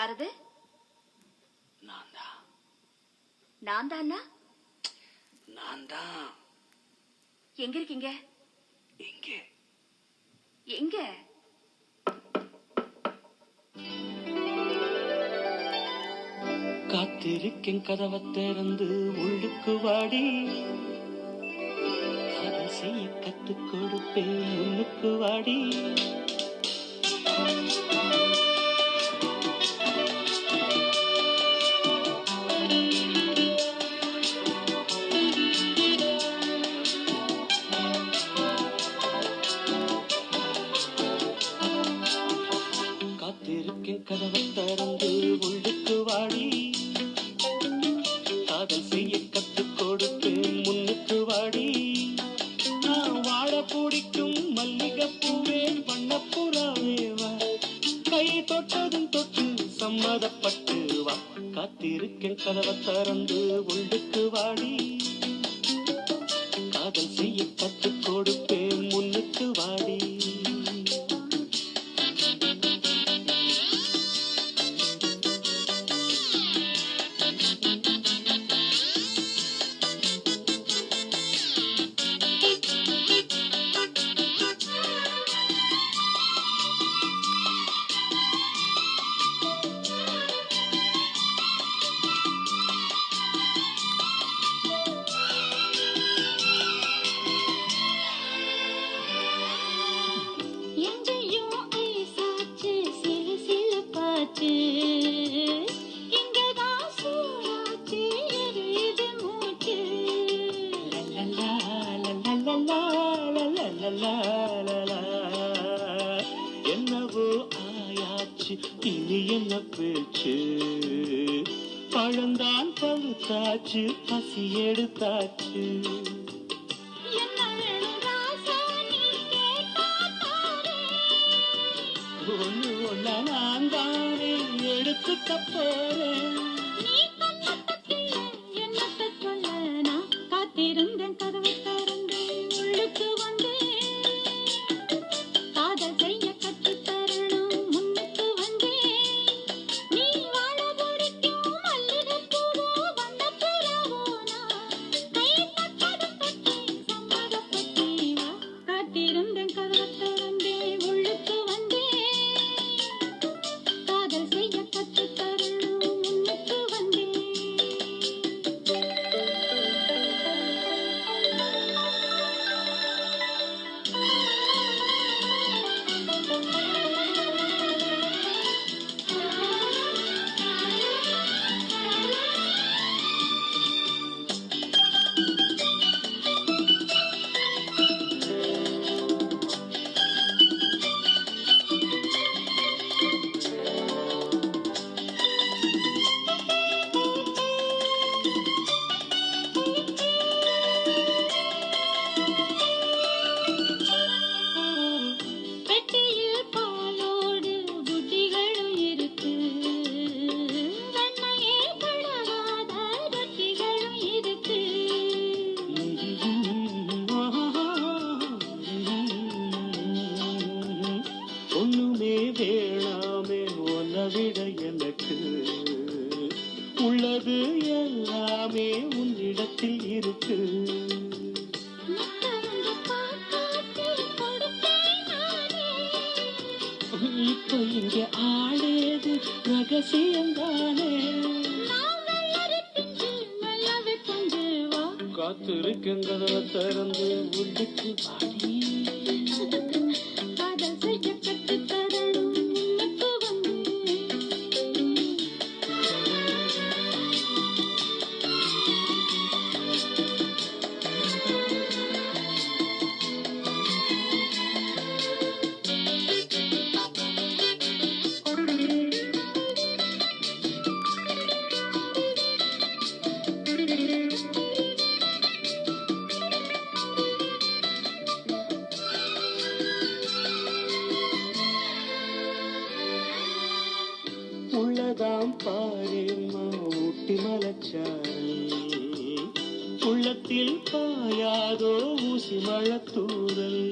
யாரது? நான் தான் நான் தானா நான் தான் எங்க இருக்கீங்க? எங்கே? எங்க? காத்திருக்கேன் கதவை திறந்து உள்ளுக்கு வாடி. காதல் செய்ய கத்துக் கொடுப்பேன் முன்னுக்கு வாடி. காதல் செய்ய கத்துக் கொடுத்து முன்னுக்கு வாடி. நான் வாழ பிடிக்கும் மல்லிகப்பூவே வண்ணப்புறாவே வா. கை தொட்டதும் தொட்டு சம்மதப்பட்டு வா. காத்திருக்கேன் கதவை திறந்து உள்ளுக்கு வாடி. காதல் செய்ய கத்துக் கொடுப்பேன் முன்னுக்கு வாடி. பேச்சு இனி என்ன பேச்சு? பழந்தான் பழுத்தாச்சு பசி எடுத்தாச்சு. ஒன்று ஒன்ன நான் தானே எடுத்துக்க போறேன். உன்னிடத்தில் இருக்கு. முத்தரங்க பாக்காட்டி இப்ப இங்க ஆளேது ரகசியம்தானே. நான் கதவை திறந்து உள்ளுக்கு பாடி. பாரில் ஊட்டி மலச்சாரல் உள்ளத்தில் பாயாதோ ஊசி மழத்தூரல்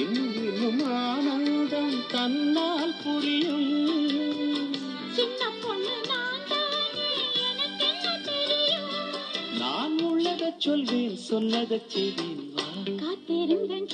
இன்னும் ஆனந்தம் தன்னால் புரியும் உள்ளதைச் சொல்வேன் சொன்னதை செய்வேன் வா. காத்திருந்தேன்